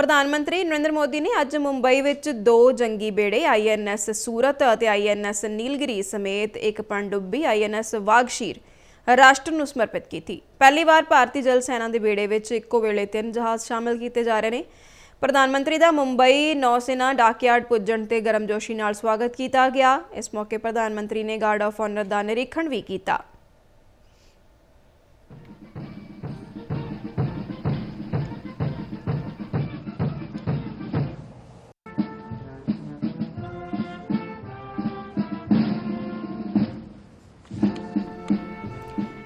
ਪ੍ਰਧਾਨ ਮੰਤਰੀ ਨਰਿੰਦਰ ਮੋਦੀ ਨੇ ਅੱਜ ਮੁੰਬਈ ਵਿੱਚ ਦੋ ਜੰਗੀ ਬੇੜੇ ਆਈਐਨਐਸ ਸੂਰਤ ਅਤੇ ਆਈਐਨਐਸ ਨੀਲਗਿਰੀ ਸਮੇਤ ਇੱਕ ਪਣਡੁੱਬੀ ਆਈਐਨਐਸ ਵਾਗਸ਼ੀਰ ਰਾਸ਼ਟਰ ਨੂੰ ਸਮਰਪਿਤ ਕੀਤੀ। ਪਹਿਲੀ ਵਾਰ ਭਾਰਤੀ ਜਲ ਸੈਨਾ ਦੇ ਬੇੜੇ ਵਿੱਚ ਇੱਕੋ ਵੇਲੇ ਤਿੰਨ ਜਹਾਜ਼ ਸ਼ਾਮਲ ਕੀਤੇ ਜਾ ਰਹੇ ਨੇ। ਪ੍ਰਧਾਨ ਮੰਤਰੀ ਦਾ ਮੁੰਬਈ ਨੌਸੈਨਾ ਡਾਕਯਾਰਡ ਪੁੱਜਣ ਤੇ ਗਰਮਜੋਸ਼ੀ ਨਾਲ ਸਵਾਗਤ ਕੀਤਾ ਗਿਆ। ਇਸ ਮੌਕੇ ਪ੍ਰਧਾਨ ਮੰਤਰੀ ਨੇ ਗਾਰਡ ਆਫ ਆਨਰ ਦਾ ਨਿਰੀਖਣ ਵੀ ਕੀਤਾ।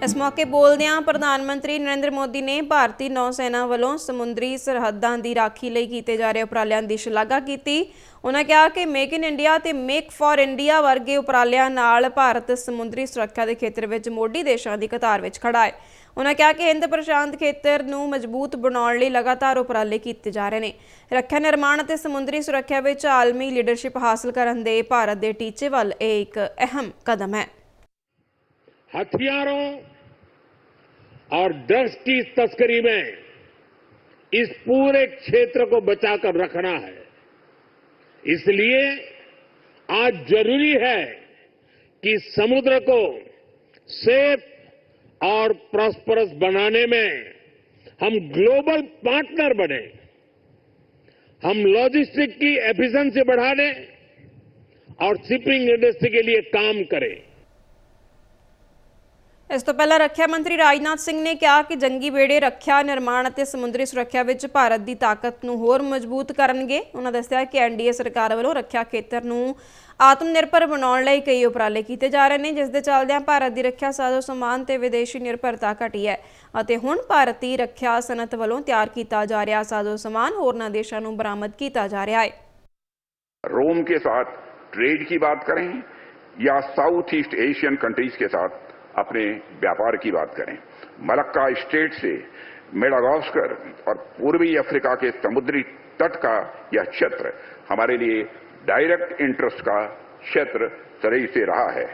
ਇਸ ਮੌਕੇ ਬੋਲਦਿਆਂ ਪ੍ਰਧਾਨ ਮੰਤਰੀ ਨਰਿੰਦਰ ਮੋਦੀ ਨੇ ਭਾਰਤੀ ਨੌ ਸੈਨਾ ਵੱਲੋਂ ਸਮੁੰਦਰੀ ਸਰਹੱਦਾਂ ਦੀ ਰਾਖੀ ਲਈ ਕੀਤੇ ਜਾ ਰਹੇ ਉਪਰਾਲਿਆਂ ਦੀ ਸ਼ਲਾਘਾ ਕੀਤੀ। ਉਹਨਾਂ ਕਿਹਾ ਕਿ ਮੇਕ ਇਨ ਇੰਡੀਆ ਤੇ ਮੇਕ ਫਾਰ ਇੰਡੀਆ ਵਰਗੇ ਉਪਰਾਲਿਆਂ ਨਾਲ ਭਾਰਤ ਸਮੁੰਦਰੀ ਸੁਰੱਖਿਆ ਦੇ ਖੇਤਰ ਵਿੱਚ ਮੋਢੀ ਦੇਸ਼ਾਂ ਦੀ ਕਤਾਰ ਵਿੱਚ ਖੜਾ ਹੈ। ਉਹਨਾਂ ਕਿਹਾ ਕਿ ਹਿੰਦ ਪ੍ਰਸ਼ਾਂਤ ਖੇਤਰ ਨੂੰ ਮਜ਼ਬੂਤ ਬਣਾਉਣ ਲਈ ਲਗਾਤਾਰ ਉਪਰਾਲੇ ਕੀਤੇ ਜਾ ਰਹੇ ਨੇ। ਰੱਖਿਆ ਨਿਰਮਾਣ ਅਤੇ ਸਮੁੰਦਰੀ ਸੁਰੱਖਿਆ ਵਿੱਚ ਆਲਮੀ ਲੀਡਰਸ਼ਿਪ ਹਾਸਲ ਕਰਨ ਦੇ ਭਾਰਤ ਦੇ ਟੀਚੇ ਵੱਲ ਇਹ ਇੱਕ ਅਹਿਮ ਕਦਮ ਹੈ। ਹਥਿਆਰੋਂ और ड्रग्स की तस्करी में इस पूरे क्षेत्र को बचाकर रखना है। इसलिए आज ज़रूरी है कि समुद्र को सेफ़ और प्रॉस्परस बनाने में हम ग्लोबल पार्टनर बने। हम लॉजिस्टिक की एफिशिएंसी बढ़ा दें और शिपिंग इंडस्ट्री के लिए काम करें। ਇਸ ਤੋਂ ਪਹਿਲਾਂ ਰੱਖਿਆ ਮੰਤਰੀ ਰਾਜਨਾਥ ਸਿੰਘ ਨੇ ਕਿਹਾ ਕਿ ਜੰਗੀ ਬੇੜੇ ਰੱਖਿਆ ਨਿਰਮਾਣ ਅਤੇ ਸਮੁੰਦਰੀ ਸੁਰੱਖਿਆ ਵਿੱਚ ਭਾਰਤ ਦੀ ਤਾਕਤ ਨੂੰ ਹੋਰ ਮਜ਼ਬੂਤ ਕਰਨਗੇ ਉਹਨਾਂ ਦੱਸਿਆ ਕਿ ਐਨਡੀਏ ਸਰਕਾਰ ਵੱਲੋਂ ਰੱਖਿਆ ਖੇਤਰ ਨੂੰ ਆਤਮ ਨਿਰਭਰ ਬਣਾਉਣ ਲਈ ਕਈ ਉਪਰਾਲੇ ਕੀਤੇ ਜਾ ਰਹੇ ਨੇ ਜਿਸ ਦੇ ਚੱਲਦਿਆਂ ਭਾਰਤ ਦੀ ਰੱਖਿਆ ਸਾਜ਼ੋ ਸਮਾਨ ਤੇ ਵਿਦੇਸ਼ੀ ਨਿਰਭਰਤਾ ਘਟੀ ਹੈ ਅਤੇ ਹੁਣ ਭਾਰਤੀ ਰੱਖਿਆ ਸਨਅਤ ਵੱਲੋਂ ਤਿਆਰ ਕੀਤਾ ਜਾ ਰਿਹਾ ਸਾਜ਼ੋ ਸਮਾਨ ਹੋਰਨਾਂ ਦੇਸ਼ਾਂ ਨੂੰ ਬਰਾਮਦ ਕੀਤਾ ਜਾ ਰਿਹਾ ਹੈ रोम के साथ ट्रेड की बात करें या साउथ ईस्ट एशियन कंट्रीज के साथ अपने व्यापार की बात करें। मलक्का स्टेट से मेडागास्कर और पूर्वी अफ्रीका के समुद्री तट का यह क्षेत्र हमारे लिए डायरेक्ट इंटरेस्ट का क्षेत्र तरह से रहा है।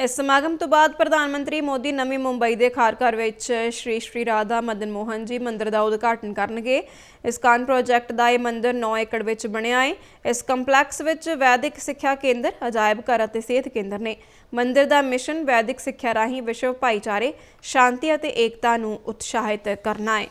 ਇਸ ਸਮਾਗਮ ਤੋਂ ਬਾਅਦ ਪ੍ਰਧਾਨ ਮੰਤਰੀ ਮੋਦੀ ਨਵੀਂ ਮੁੰਬਈ ਦੇ ਖਾਰਘਰ ਵਿੱਚ ਸ਼੍ਰੀ ਸ਼੍ਰੀ ਰਾਧਾ ਮਦਨ ਮੋਹਨ ਜੀ ਮੰਦਿਰ ਦਾ ਉਦਘਾਟਨ ਕਰਨਗੇ। ਇਸ ਕਾਨ ਪ੍ਰੋਜੈਕਟ ਦਾ ਇਹ ਮੰਦਿਰ 9 ਏਕੜ ਵਿੱਚ ਬਣਿਆ ਹੈ ਇਸ ਕੰਪਲੈਕਸ ਵਿੱਚ ਵੈਦਿਕ ਸਿੱਖਿਆ ਕੇਂਦਰ, ਅਜਾਇਬ ਘਰ ਅਤੇ ਸਿਹਤ ਕੇਂਦਰ ਨੇ ਮੰਦਿਰ ਦਾ ਮਿਸ਼ਨ ਵੈਦਿਕ ਸਿੱਖਿਆ ਰਾਹੀਂ ਵਿਸ਼ਵ ਭਾਈਚਾਰੇ, ਸ਼ਾਂਤੀ ਅਤੇ ਏਕਤਾ ਨੂੰ ਉਤਸ਼ਾਹਿਤ ਕਰਨਾ ਹੈ